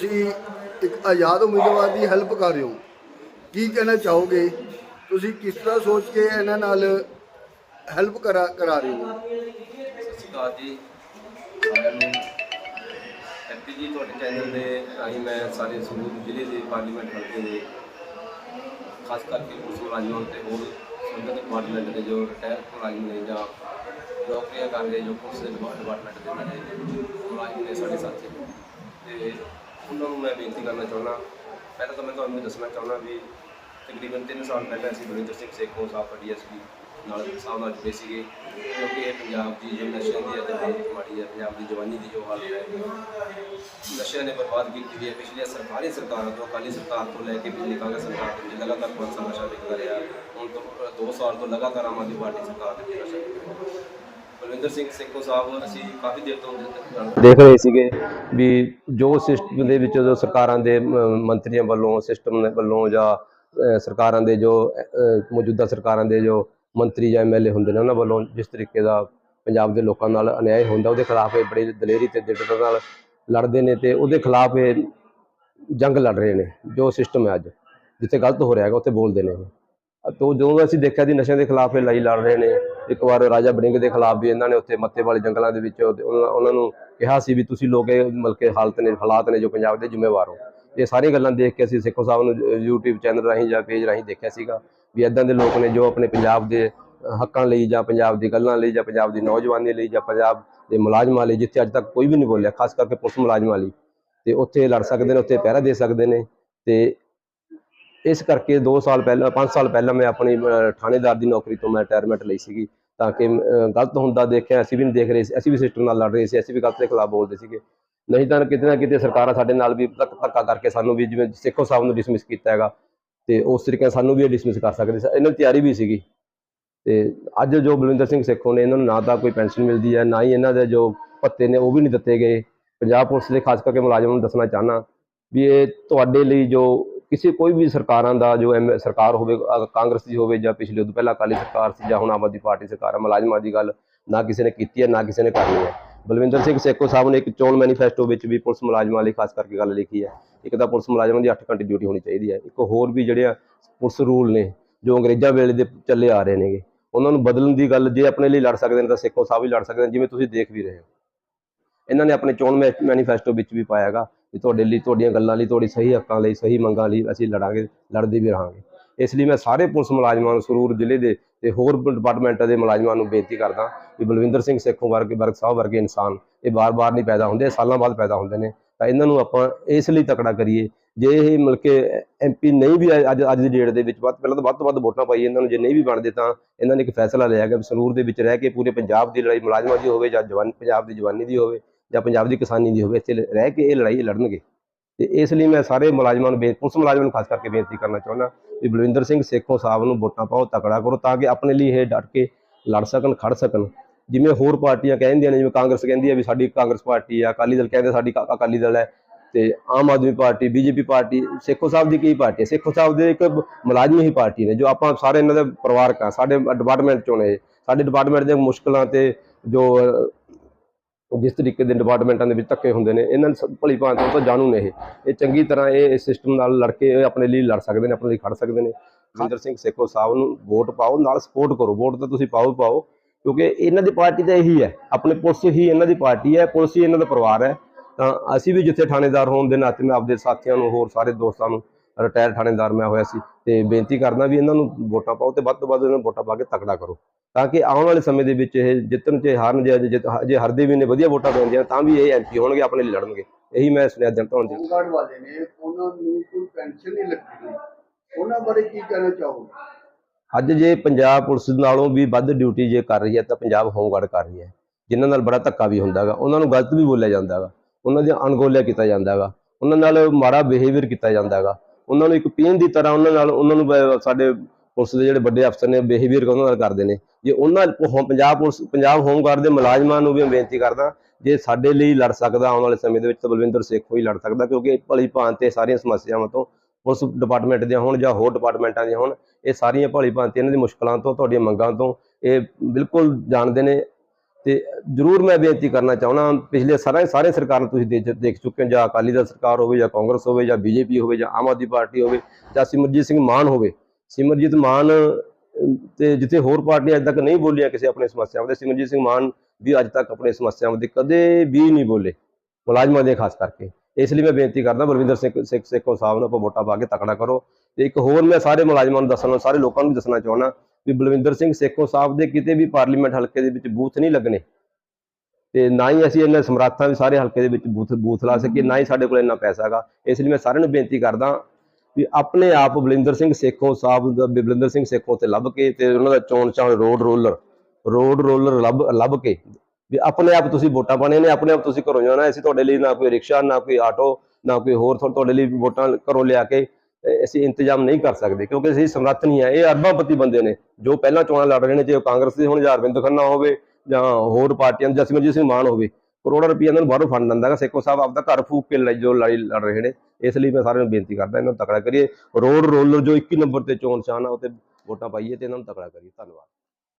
ਤੁਸੀਂ ਇੱਕ ਆਜ਼ਾਦ ਉਮੀਦਵਾਰ ਦੀ ਹੈਲਪ ਕਰ ਰਹੇ ਹੋ। ਕੀ ਕਹਿਣਾ ਚਾਹੋਗੇ? ਤੁਸੀਂ ਕਿਸ ਤਰ੍ਹਾਂ ਸੋਚ ਕੇ ਇਹਨਾਂ ਨਾਲ ਹੈਲਪ ਕਰਾ ਕਰਾ ਰਹੇ ਹੋ? ਸਤਿ ਸ਼੍ਰੀ ਅਕਾਲ ਜੀ। ਸਾਰਿਆਂ ਨੂੰ। ਐਪੀ ਜੀ ਤੁਹਾਡੇ ਚੈਨਲ ਦੇ ਰਾਹੀਂ ਮੈਂ ਸਾਰੇ ਸੰਗਰੂਰ ਜ਼ਿਲ੍ਹੇ ਦੇ ਪਾਰਲੀਮੈਂਟ ਹਲਕੇ ਦੇ, ਖਾਸ ਕਰਕੇ ਪੁਲਿਸ ਮੁਲਾਜ਼ਮਾਂ ਤੇ ਹੋਰ ਸੰਬੰਧਿਤ ਡਿਪਾਰਟਮੈਂਟ ਦੇ ਜੋ ਰਿਟਾਇਰ ਮੁਲਾਜ਼ਮ ਨੇ ਜਾਂ ਨੌਕਰੀਆਂ ਕਰ ਰਹੇ ਜੋ ਪੁਲਿਸ ਦੇ ਡਿਪਾਰਟਮੈਂਟ ਦੇ ਮੁਲਾਜ਼ਮ ਨੇ ਸਾਡੇ ਸਾਥੀ। ਤੇ ਉਹਨਾਂ ਨੂੰ ਮੈਂ ਬੇਨਤੀ ਕਰਨਾ ਚਾਹੁੰਦਾ। ਪਹਿਲਾਂ ਤਾਂ ਮੈਂ ਤੁਹਾਨੂੰ ਦੱਸਣਾ ਚਾਹੁੰਦਾ ਵੀ ਤਕਰੀਬਨ 3 ਸਾਲ ਪਹਿਲਾਂ ਅਸੀਂ ਬਰਿੰਦਰ ਸਿੰਘ ਸੇਖੋਂ ਸਾਹਿਬ ਡੀਐਸਪੀ ਨਾਲ ਸਾਹਿਬ ਨਾਲ ਜੁੜੇ ਸੀਗੇ। ਕਿਉਂਕਿ ਇਹ ਪੰਜਾਬ ਦੀ ਜੋ ਨਸ਼ਿਆਂ ਦੀ ਅਤੇ ਹਾਲਤ ਮਾੜੀ ਹੈ, ਪੰਜਾਬ ਦੀ ਜਵਾਨੀ ਦੀ ਜੋ ਹਾਲਤ ਹੈ, ਨਸ਼ਿਆਂ ਨੇ ਬਰਬਾਦ ਕੀਤੀ ਹੋਈ ਹੈ। ਪਿਛਲੀਆਂ ਸਰਕਾਰੀ ਸਰਕਾਰਾਂ ਤੋਂ, ਅਕਾਲੀ ਸਰਕਾਰ ਤੋਂ ਲੈ ਕੇ ਪਿਛਲੀ ਕਾਂਗਰਸ ਸਰਕਾਰ ਤੋਂ ਲਗਾਤਾਰ ਪੰਜ ਸਾਲ ਨਸ਼ਾ ਵਿਕਦਾ ਰਿਹਾ। ਹੁਣ ਤੋਂ 2 ਸਾਲ ਤੋਂ ਲਗਾਤਾਰ ਆਮ ਆਦਮੀ ਪਾਰਟੀ ਸਰਕਾਰ ਦੇ ਵਿੱਚ ਨਸ਼ਾ ਬਲਵਿੰਦਰ ਸਿੰਘ ਸੇਖੋਂ ਸਾਹਿਬ ਅਸੀਂ ਕਾਫੀ ਦੇਰ ਤੋਂ ਦੇਖ ਰਹੇ ਸੀਗੇ ਵੀ ਜੋ ਸਿਸਟਮ ਦੇ ਵਿੱਚ ਜੋ ਸਰਕਾਰਾਂ ਦੇ ਮੰਤਰੀਆਂ ਵੱਲੋਂ ਸਿਸਟਮ ਵੱਲੋਂ ਜਾਂ ਸਰਕਾਰਾਂ ਦੇ ਜੋ ਮੌਜੂਦਾ ਸਰਕਾਰਾਂ ਦੇ ਜੋ ਮੰਤਰੀ ਜਾਂ ਐਮਐਲਏ ਹੁੰਦੇ ਨੇ, ਉਹਨਾਂ ਵੱਲੋਂ ਜਿਸ ਤਰੀਕੇ ਦਾ ਪੰਜਾਬ ਦੇ ਲੋਕਾਂ ਨਾਲ ਅਨਿਆਏ ਹੁੰਦਾ, ਉਹਦੇ ਖਿਲਾਫ ਇਹ ਬੜੀ ਦਲੇਰੀ ਤੇ ਦ੍ਰਿੜਤਾ ਨਾਲ ਲੜਦੇ ਨੇ ਤੇ ਉਹਦੇ ਖਿਲਾਫ ਇਹ ਜੰਗ ਲੜ ਰਹੇ ਨੇ, ਜੋ ਸਿਸਟਮ ਹੈ ਅੱਜ, ਜਿੱਥੇ ਗਲਤ ਹੋ ਰਿਹਾ ਹੈਗਾ, ਉੱਥੇ ਬੋਲਦੇ ਨੇ ਇਹ। ਜਦੋਂ ਅਸੀਂ ਦੇਖਿਆ ਦੀ ਨਸ਼ਿਆਂ ਦੇ ਖਿਲਾਫ ਇਹ ਲੜਾਈ ਲੜ ਰਹੇ ਨੇ ਇੱਕ ਵਾਰ ਰਾਜਾ ਬੜਿੰਗ ਦੇ ਖਿਲਾਫ ਵੀ ਇਹਨਾਂ ਨੇ ਉੱਥੇ ਮੱਤੇ ਵਾਲੇ ਜੰਗਲਾਂ ਦੇ ਵਿੱਚ ਉਹਨਾਂ ਨੂੰ ਕਿਹਾ ਸੀ ਵੀ ਤੁਸੀਂ ਲੋਕ ਇਹ ਮਤਲਬ ਕਿ ਹਾਲਤ ਨੇ, ਹਾਲਾਤ ਨੇ ਜੋ ਪੰਜਾਬ ਦੇ ਜ਼ਿੰਮੇਵਾਰ ਹੋ। ਇਹ ਸਾਰੀਆਂ ਗੱਲਾਂ ਦੇਖ ਕੇ ਅਸੀਂ ਸਿੱਖੋ ਸਾਹਿਬ ਨੂੰ YouTube ਚੈਨਲ ਰਾਹੀਂ ਜਾਂ ਪੇਜ ਰਾਹੀਂ ਦੇਖਿਆ ਸੀਗਾ ਵੀ ਇਦਾਂ ਦੇ ਲੋਕ ਨੇ ਜੋ ਆਪਣੇ ਪੰਜਾਬ ਦੇ ਹੱਕਾਂ ਲਈ ਜਾਂ ਪੰਜਾਬ ਦੀ ਗੱਲਾਂ ਲਈ ਜਾਂ ਪੰਜਾਬ ਦੀ ਨੌਜਵਾਨੀ ਲਈ ਜਾਂ ਪੰਜਾਬ ਦੇ ਮੁਲਾਜ਼ਮਾਂ ਲਈ, ਜਿੱਥੇ ਅੱਜ ਤੱਕ ਕੋਈ ਵੀ ਨਹੀਂ ਬੋਲਿਆ, ਖਾਸ ਕਰਕੇ ਪੁਲਿਸ ਮੁਲਾਜ਼ਮਾਂ ਲਈ। ਤੇ ਉੱਥੇ ਲੜ ਸਕਦੇ ਨੇ, ਉੱਥੇ ਪਹਿਰਾ ਦੇ ਸਕਦੇ ਨੇ। ਤੇ ਇਸ ਕਰਕੇ 2 ਸਾਲ ਪਹਿਲਾਂ 5 ਸਾਲ ਪਹਿਲਾਂ ਮੈਂ ਆਪਣੀ ਥਾਣੇਦਾਰ ਦੀ ਨੌਕਰੀ ਤੋਂ ਮੈਂ ਰਿਟਾਇਰਮੈਂਟ ਲਈ ਸੀਗੀ, ਤਾਂ ਕਿ ਗਲਤ ਹੁੰਦਾ ਦੇਖਿਆ, ਅਸੀਂ ਵੀ ਨਹੀਂ ਦੇਖ ਰਹੇ ਸੀ, ਅਸੀਂ ਵੀ ਸਿਸਟਮ ਨਾਲ ਲੜ ਰਹੇ ਸੀ, ਅਸੀਂ ਵੀ ਗਲਤ ਦੇ ਖਿਲਾਫ ਬੋਲਦੇ ਸੀਗੇ। ਨਹੀਂ ਤਾਂ ਕਿਤੇ ਨਾ ਕਿਤੇ ਸਰਕਾਰਾਂ ਸਾਡੇ ਨਾਲ ਵੀ ਧੱਕ- ਧੱਕਾ ਕਰਕੇ ਸਾਨੂੰ ਵੀ ਜਿਵੇਂ ਸਿੱਖੋ ਸਾਹਿਬ ਨੂੰ ਡਿਸਮਿਸ ਕੀਤਾ ਹੈਗਾ, ਤੇ ਉਸ ਤਰੀਕੇ ਨਾਲ ਸਾਨੂੰ ਵੀ ਇਹ ਡਿਸਮਿਸ ਕਰ ਸਕਦੇ ਸੀ। ਇਹਨਾਂ ਦੀ ਤਿਆਰੀ ਵੀ ਸੀਗੀ। ਤੇ ਅੱਜ ਜੋ ਬਲਵਿੰਦਰ ਸਿੰਘ ਸਿੱਖੋ ਨੇ ਇਹਨਾਂ ਨੂੰ ਨਾ ਤਾਂ ਕੋਈ ਪੈਨਸ਼ਨ ਮਿਲਦੀ ਹੈ, ਨਾ ਹੀ ਇਹਨਾਂ ਦੇ ਜੋ ਭੱਤੇ ਨੇ ਉਹ ਵੀ ਨਹੀਂ ਦਿੱਤੇ ਗਏ। ਪੰਜਾਬ ਪੁਲਿਸ ਦੇ ਖਾਸ ਕਰਕੇ ਮੁਲਾਜ਼ਮਾਂ ਨੂੰ ਦੱਸਣਾ ਚਾਹਨਾ ਵੀ ਇਹ ਤੁਹਾਡੇ ਲਈ ਜੋ ਕਿਸੇ ਕੋਈ ਵੀ ਸਰਕਾਰਾਂ ਦਾ ਜੋ ਐਮ- ਸਰਕਾਰ ਹੋਵੇ ਕਾਂਗਰਸ ਦੀ ਹੋਵੇ ਜਾਂ ਪਿਛਲੇ ਉਦੋਂ ਪਹਿਲਾਂ ਅਕਾਲੀ ਸਰਕਾਰ ਸੀ ਜਾਂ ਹੁਣ ਆਮ ਆਦਮੀ ਪਾਰਟੀ ਸਰਕਾਰ ਹੈ ਮੁਲਾਜ਼ਮਾਂ ਦੀ ਗੱਲ ਨਾ ਕਿਸੇ ਨੇ ਕੀਤੀ ਹੈ, ਨਾ ਕਿਸੇ ਨੇ ਕਰਨੀ ਹੈ। ਬਲਵਿੰਦਰ ਸਿੰਘ ਸੇਖੋ ਸਾਹਿਬ ਨੇ ਇੱਕ ਚੋਣ ਮੈਨੀਫੈਸਟੋ ਵਿੱਚ ਵੀ ਪੁਲਿਸ ਮੁਲਾਜ਼ਮਾਂ ਲਈ ਖਾਸ ਕਰਕੇ ਗੱਲ ਲਿਖੀ ਹੈ। ਇੱਕ ਤਾਂ ਪੁਲਿਸ ਮੁਲਾਜ਼ਮਾਂ ਦੀ 8 ਘੰਟੇ ਡਿਊਟੀ ਹੋਣੀ ਚਾਹੀਦੀ ਹੈ। ਇੱਕ ਹੋਰ ਵੀ ਜਿਹੜੇ ਪੁਲਿਸ ਰੂਲ ਨੇ, ਜੋ ਅੰਗਰੇਜ਼ਾਂ ਵੇਲੇ ਦੇ ਚੱਲੇ ਆ ਰਹੇ ਨੇਗੇ, ਉਹਨਾਂ ਨੂੰ ਬਦਲਣ ਦੀ ਗੱਲ ਜੇ ਆਪਣੇ ਲਈ ਲੜ ਸਕਦੇ ਨੇ ਤਾਂ ਸੇਖੋ ਸਾਹਿਬ ਵੀ ਲੜ ਸਕਦੇ ਨੇ, ਜਿਵੇਂ ਤੁਸੀਂ ਦੇਖ ਵੀ ਰਹੇ ਹੋ। ਇਹਨਾਂ ਨੇ ਆਪਣੇ ਚੋਣ ਮੈ- ਮੈਨੀਫੈਸਟੋ ਵਿੱਚ ਵੀ ਪਾਇਆਗਾ ਵੀ ਤੁਹਾਡੇ ਲਈ, ਤੁਹਾਡੀਆਂ ਗੱਲਾਂ ਲਈ, ਤੁਹਾਡੀ ਸਹੀ ਹੱਕਾਂ ਲਈ, ਸਹੀ ਮੰਗਾਂ ਲਈ ਅਸੀਂ ਲੜਾਂਗੇ, ਲੜਦੇ ਵੀ ਰਹਾਂਗੇ। ਇਸ ਲਈ ਮੈਂ ਸਾਰੇ ਪੁਲਿਸ ਮੁਲਾਜ਼ਮਾਂ ਨੂੰ, ਸਰੂਰ ਜ਼ਿਲ੍ਹੇ ਦੇ ਤੇ ਹੋਰ ਡਿਪਾਰਟਮੈਂਟਾਂ ਦੇ ਮੁਲਾਜ਼ਮਾਂ ਨੂੰ ਬੇਨਤੀ ਕਰਦਾ ਵੀ ਬਲਵਿੰਦਰ ਸਿੰਘ ਸੇਖੋਂ ਵਰਗੇ, ਵਰਗ ਸਾਹਿਬ ਵਰਗੇ ਇਨਸਾਨ, ਇਹ ਬਾਰ-ਬਾਰ ਨਹੀਂ ਪੈਦਾ ਹੁੰਦੇ ਸਾਲਾਂ ਬਾਅਦ ਪੈਦਾ ਹੁੰਦੇ ਨੇ। ਤਾਂ ਇਹਨਾਂ ਨੂੰ ਆਪਾਂ ਇਸ ਲਈ ਤਕੜਾ ਕਰੀਏ, ਜੇ ਇਹ ਮਿਲ ਕੇ ਐਮਪੀ ਨਹੀਂ ਵੀ ਅੱਜ ਅੱਜ ਦੀ ਡੇਟ ਦੇ ਵਿੱਚ, ਵੱਧ, ਪਹਿਲਾਂ ਤਾਂ ਵੱਧ ਤੋਂ ਵੱਧ ਵੋਟਾਂ ਪਾਈਏ ਇਹਨਾਂ ਨੂੰ, ਜੇ ਨਹੀਂ ਵੀ ਬਣਦੇ ਤਾਂ ਇਹਨਾਂ ਨੇ ਇੱਕ ਫੈਸਲਾ ਲਿਆ ਕਿ ਸਰੂਰ ਦੇ ਵਿੱਚ ਰਹਿ ਕੇ ਪੂਰੇ ਪੰਜਾਬ ਦੀ ਲੜਾਈ ਮੁਲਾਜ਼ਮਾਂ ਦੀ ਹੋਵੇ ਜਾਂ ਜਵਾਨ, ਪੰਜਾਬ ਦੀ ਜਵਾਨੀ ਦੀ ਹੋਵੇ। ਜਾਂ ਪੰਜਾਬ ਦੀ ਕਿਸਾਨੀ ਦੀ ਹੋਵੇ, ਇੱਥੇ ਰਹਿ ਕੇ ਇਹ ਲੜਾਈ ਲੜਨਗੇ। ਤੇ ਇਸ ਲਈ ਮੈਂ ਸਾਰੇ ਮੁਲਾਜ਼ਮਾਂ ਨੂੰ ਬੇ- ਪੁਲਿਸ ਮੁਲਾਜ਼ਮਾਂ ਨੂੰ ਖਾਸ ਕਰਕੇ ਬੇਨਤੀ ਕਰਨਾ ਚਾਹੁੰਦਾ ਵੀ ਬਲਵਿੰਦਰ ਸਿੰਘ ਸੇਖੋਂ ਸਾਹਿਬ ਨੂੰ ਵੋਟਾਂ ਪਾਓ, ਤਕੜਾ ਕਰੋ ਤਾਂ ਕਿ ਆਪਣੇ ਲਈ ਇਹ ਡਟ ਕੇ ਲੜ ਸਕਣ, ਖੜ ਸਕਣ। ਜਿਵੇਂ ਹੋਰ ਪਾਰਟੀਆਂ ਕਹਿੰਦੀਆਂ ਨੇ, ਜਿਵੇਂ ਕਾਂਗਰਸ ਕਹਿੰਦੀ ਹੈ ਵੀ ਸਾਡੀ ਕਾਂਗਰਸ ਪਾਰਟੀ ਆ, ਅਕਾਲੀ ਦਲ ਕਹਿੰਦੇ ਸਾਡੀ ਅਕਾਲੀ ਦਲ ਹੈ। ਤੇ Aam Aadmi party, BJP party, Sekho Sahib ਦੀ ਕੀ ਪਾਰਟੀ ਹੈ? ਸੇਖੋ ਸਾਹਿਬ ਦੇ ਇੱਕ ਮੁਲਾਜ਼ਮ ਹੀ ਪਾਰਟੀ ਨੇ, ਜੋ ਆਪਾਂ ਸਾਰੇ ਇਹਨਾਂ ਦੇ ਪਰਿਵਾਰਕ ਆ, ਸਾਡੇ ਡਿਪਾਰਟਮੈਂਟ ਚੋਂ ਨੇ ਇਹ। ਸਾਡੇ ਡਿਪਾਰਟਮੈਂਟ ਦੀਆਂ ਮੁਸ਼ਕਲਾਂ ਤੇ ਜੋ ਜਿਸ ਤਰੀਕੇ ਦੇ ਡਿਪਾਰਟਮੈਂਟਾਂ ਦੇ ਵਿੱਚ ਧੱਕੇ ਹੁੰਦੇ ਨੇ ਇਹਨਾਂ ਨੂੰ ਭਲੀ ਭਾਂਤ ਤਾਂ ਜਾਣੂ ਨੇ ਇਹ। ਇਹ ਚੰਗੀ ਤਰ੍ਹਾਂ ਇਹ ਸਿਸਟਮ ਨਾਲ ਲੜ ਕੇ ਆਪਣੇ ਲਈ ਲੜ ਸਕਦੇ ਨੇ ਆਪਣੇ ਲਈ ਖੜ ਸਕਦੇ ਨੇ। ਜਿੰਦਰ ਸਿੰਘ ਸੇਖੋ ਸਾਹਿਬ ਨੂੰ ਵੋਟ ਪਾਓ ਨਾਲ ਸਪੋਰਟ ਕਰੋ ਵੋਟ ਤਾਂ ਤੁਸੀਂ ਪਾਓ ਪਾਓ ਕਿਉਂਕਿ ਇਹਨਾਂ ਦੀ ਪਾਰਟੀ ਤਾਂ ਇਹੀ ਹੈ। ਆਪਣੇ ਪੁਲਿਸ ਹੀ ਇਹਨਾਂ ਦੀ ਪਾਰਟੀ ਹੈ ਪੁਲਿਸ ਹੀ ਇਹਨਾਂ ਦਾ ਪਰਿਵਾਰ ਹੈ। ਤਾਂ ਅਸੀਂ ਵੀ ਜਿੱਥੇ ਥਾਣੇਦਾਰ ਹੋਣ ਦੇ ਨਾਤੇ ਮੈਂ ਆਪਦੇ ਸਾਥੀਆਂ ਨੂੰ ਹੋਰ ਸਾਰੇ ਦੋਸਤਾਂ ਨੂੰ ਰਿਟਾਇਰ ਥਾਣੇਦਾਰ ਮੈਂ ਹੋਇਆ ਸੀ ਤੇ ਬੇਨਤੀ ਕਰਦਾ ਵੀ ਇਹਨਾਂ ਨੂੰ ਵੋਟਾਂ ਪਾਓ ਤੇ ਵੱਧ ਤੋਂ ਵੱਧ ਇਹਨਾਂ ਨੂੰ ਵੋਟਾਂ ਪਾ ਕੇ ਤਕੜਾ ਕਰੋ ਤਾਂ ਕਿ ਆਉਣ ਵਾਲੇ ਸਮੇਂ ਦੇ ਵਿੱਚ ਇਹ ਜਿੱਤਣ ਚ ਹਾਰਨ ਜੇ ਜੇ ਜੇ ਹਰਦੇ ਵੀ ਨੇ ਵਧੀਆ ਵੋਟਾਂ ਪੈਂਦੀਆਂ ਤਾਂ ਵੀ ਇਹ ਐਮਪੀ ਹੋਣਗੇ ਆਪਣੇ ਲਈ ਲੜਨਗੇ। ਇਹੀ ਮੈਂ ਸੁਨੇਹਾ ਜਨਤਾ ਨੂੰ ਦੇ ਹੋਮਗਾਰਡ ਵਾਲੇ ਨੇ ਉਹਨਾਂ ਨੂੰ ਕੋਈ ਪੈਨਸ਼ਨ ਨਹੀਂ ਲੱਗੀ ਉਹਨਾਂ ਬਾਰੇ ਕੀ ਕਹਿਣਾ ਚਾਹੋਗੇ? ਅੱਜ ਜੇ ਪੰਜਾਬ ਪੁਲਿਸ ਨਾਲੋਂ ਵੀ ਵੱਧ ਡਿਊਟੀ ਜੇ ਕਰ ਰਹੀ ਹੈ ਤਾਂ ਪੰਜਾਬ ਹੋਮਗਾਰਡ ਕਰ ਰਹੀ ਹੈ। ਜਿਨ੍ਹਾਂ ਨਾਲ ਬੜਾ ਧੱਕਾ ਵੀ ਹੁੰਦਾ ਹੈਗਾ। ਉਹਨਾਂ ਨੂੰ ਗਲਤ ਵੀ ਬੋਲਿਆ ਜਾਂਦਾ ਹੈਗਾ। ਉਹਨਾਂ ਦੀ ਅਣਗੌਲਿਆ ਕੀਤਾ ਜਾਂਦਾ ਹੈਗਾ। ਉਹਨਾਂ ਨਾਲ ਮਾੜਾ ਬਿਹੇਵੀਅਰ ਕੀਤਾ ਜਾਂਦਾ ਹੈਗਾ। ਉਹਨਾਂ ਨੂੰ ਇੱਕ ਪੀਣ ਦੀ ਤਰ੍ਹਾਂ ਉਹਨਾਂ ਨਾਲ ਉਹਨਾਂ ਨੂੰ ਸਾਡੇ ਪੁਲਿਸ ਦੇ ਜਿਹੜੇ ਵੱਡੇ ਅਫਸਰ ਨੇ ਬਿਹੇਵੀਅਰ ਉਹਨਾਂ ਨਾਲ ਕਰਦੇ ਨੇ। ਜੇ ਉਹਨਾਂ ਉਹ ਪੰਜਾਬ ਪੁਲਿਸ, ਪੰਜਾਬ ਹੋਮਗਾਰਡ ਦੇ ਮੁਲਾਜ਼ਮਾਂ ਨੂੰ ਵੀ ਮੈਂ ਬੇਨਤੀ ਕਰਦਾ, ਜੇ ਸਾਡੇ ਲਈ ਲੜ ਸਕਦਾ, ਆਉਣ ਵਾਲੇ ਸਮੇਂ ਦੇ ਵਿੱਚ ਤਾਂ ਬਲਵਿੰਦਰ ਸੇਖੋਂ ਹੀ ਲੜ ਸਕਦਾ, ਕਿਉਂਕਿ ਭਲੀ ਭਾਂਤ ਤੇ ਸਾਰੀਆਂ ਸਮੱਸਿਆਵਾਂ ਤੋਂ ਪੁਲਿਸ ਡਿਪਾਰਟਮੈਂਟ ਦੀਆਂ ਹੋਣ ਜਾਂ ਹੋਰ ਡਿਪਾਰਟਮੈਂਟਾਂ ਦੀਆਂ ਹੋਣ, ਇਹ ਸਾਰੀਆਂ ਭਲੀ ਭਾਂਤ ਇਹਨਾਂ ਦੀ ਮੁਸ਼ਕਲਾਂ ਤੋਂ, ਤੁਹਾਡੀਆਂ ਮੰਗਾਂ ਤੋਂ, ਇਹ ਬਿਲਕੁਲ ਜਾਣਦੇ ਨੇ। ਤੇ ਜ਼ਰੂਰ ਮੈਂ ਬੇਨਤੀ ਕਰਨਾ ਚਾਹੁੰਦਾ ਪਿਛਲੇ ਸਾਰੇ ਸਾਰੇ ਸਰਕਾਰਾਂ ਤੁਸੀਂ ਦੇਖ ਚੁੱਕੇ ਹੋ ਜਾਂ ਅਕਾਲੀ ਦਲ ਸਰਕਾਰ ਹੋਵੇ ਜਾਂ ਕਾਂਗਰਸ ਹੋਵੇ ਜਾਂ ਬੀਜੇਪੀ ਹੋਵੇ ਜਾਂ ਆਮ ਆਦਮੀ ਪਾਰਟੀ ਹੋਵੇ ਜਾਂ ਸਿਮਰਜੀਤ ਸਿੰਘ ਮਾਨ ਹੋਵੇ। ਸਿਮਰਜੀਤ ਮਾਨ ਅਮ, ਤੇ ਜਿੱਥੇ ਹੋਰ ਪਾਰਟੀਆਂ ਅੱਜ ਤੱਕ ਨਹੀਂ ਬੋਲੀਆਂ ਕਿਸੇ ਆਪਣੇ ਸਮੱਸਿਆਵਾਂ ਦੇ ਸਿਮਰਜੀਤ ਸਿੰਘ ਮਾਨ ਵੀ ਅੱਜ ਤੱਕ ਆਪਣੇ ਸਮੱਸਿਆਵਾਂ ਦੇ ਕਦੇ ਵੀ ਨਹੀਂ ਬੋਲੇ ਮੁਲਾਜ਼ਮਾਂ ਦੇ ਖਾਸ ਕਰਕੇ। ਇਸ ਲਈ ਮੈਂ ਬੇਨਤੀ ਕਰਦਾ ਬਲਵਿੰਦਰ ਸਿੰਘ ਸਿੱਖ ਸੇਖੋਂ ਸਾਹਿਬ ਨੂੰ, ਆਪਾਂ ਵੋਟਾਂ ਪਾ ਕੇ ਤਕੜਾ ਕਰੋ। ਤੇ ਇੱਕ ਹੋਰ ਮੈਂ ਸਾਰੇ ਮੁਲਾਜ਼ਮਾਂ ਨੂੰ ਦੱਸਣਾ, ਸਾਰੇ ਲੋਕਾਂ ਨੂੰ ਵੀ ਦੱਸਣਾ ਚਾਹੁੰਦਾ ਵੀ ਬਲਵਿੰਦਰ ਸਿੰਘ ਸੇਖੋਂ ਸਾਹਿਬ ਦੇ ਕਿਤੇ ਵੀ ਪਾਰਲੀਮੈਂਟ ਹਲਕੇ ਦੇ ਵਿੱਚ ਬੂਥ ਨਹੀਂ ਲੱਗਣੇ। ਤੇ ਨਾ ਹੀ ਅਸੀਂ ਇੰਨੇ ਸਮਰੱਥਾਂ ਵੀ ਸਾਰੇ ਹਲਕੇ ਦੇ ਵਿੱਚ ਬੂਥ ਬੂਥ ਲਾ ਸਕੀਏ, ਨਾ ਹੀ ਸਾਡੇ ਕੋਲ ਇੰਨਾ ਪੈਸਾ ਹੈਗਾ। ਇਸ ਲਈ ਮੈਂ ਸਾਰਿਆਂ ਨੂੰ ਬੇਨਤੀ ਕਰਦਾ ਵੀ ਆਪਣੇ ਆਪ ਬਲਿੰਦਰ ਸਿੰਘ ਸੇਖੋਂ ਸਾਹਿਬ ਦਾ ਬਲਿੰਦਰ ਸਿੰਘ ਸੇਖੋਂ ਤੇ ਲੱਭ ਕੇ ਤੇ ਉਹਨਾਂ ਦਾ ਚੋਣ ਚਾਣ ਰੋਡ ਰੋਲਰ ਰੋਡ ਰੋਲਰ ਲੱਭ ਲੱਭ ਕੇ ਵੀ ਆਪਣੇ ਆਪ ਤੁਸੀਂ ਵੋਟਾਂ ਪਾਣੀਆਂ ਨੇ, ਆਪਣੇ ਆਪ ਤੁਸੀਂ ਘਰੋਂ ਜਾਣਾ, ਅਸੀਂ ਤੁਹਾਡੇ ਲਈ ਨਾ ਕੋਈ ਰਿਕਸ਼ਾ, ਨਾ ਕੋਈ ਆਟੋ, ਨਾ ਕੋਈ ਹੋਰ ਤੁਹਾਡੇ ਲਈ ਵੋਟਾਂ ਘਰੋਂ ਲਿਆ ਕੇ ਅਸੀਂ ਇੰਤਜ਼ਾਮ ਨਹੀਂ ਕਰ ਸਕਦੇ ਕਿਉਂਕਿ ਅਸੀਂ ਸਮਰੱਥ ਨਹੀਂ ਆ ਇਹ ਅਰਬਾਂਪਤੀ ਬੰਦੇ ਨੇ, ਜੋ ਪਹਿਲਾਂ ਚੋਣਾਂ ਲੜ ਰਹੇ ਨੇ, ਚਾਹੇ ਉਹ ਕਾਂਗਰਸ ਦੇ ਹੋਣ ਜਾਂ ਅਰਵਿੰਦ ਖੰਨਾ ਹੋਵੇ ਜਾਂ ਹੋਰ ਪਾਰਟੀਆਂ ਜਾਂ ਸਿਮਰਜੀਤ ਸਿੰਘ ਮਾਨ ਹੋਵੇ, ਕਰੋੜਾਂ ਰੁਪਏ ਇਹਨਾਂ ਨੂੰ ਬਾਹਰੋਂ ਫੰਡ ਦਿੰਦਾ ਹੈਗਾ। ਸੇਖੋ ਸਾਹਿਬ ਆਪਦਾ ਘਰ ਫੂਕ ਕੇ ਲੜ- ਜੋ ਲੜਾਈ ਲੜ ਰਹੇ ਨੇ, ਇਸ ਲਈ ਮੈਂ ਸਾਰਿਆਂ ਨੂੰ ਬੇਨਤੀ ਕਰਦਾ, ਇਹਨਾਂ ਨੂੰ ਤਕੜਾ ਕਰੀਏ। ਰੋਡ ਰੋਲਰ ਜੋ 21 ਨੰਬਰ ਤੇ ਚੋਣ ਨਿਸ਼ਾਨ ਆ ਉਹ ਤੇ ਵੋਟਾਂ ਪਾਈਏ ਤੇ ਇਹਨਾਂ ਨੂੰ ਤਕੜਾ ਕਰੀਏ। ਧੰਨਵਾਦ।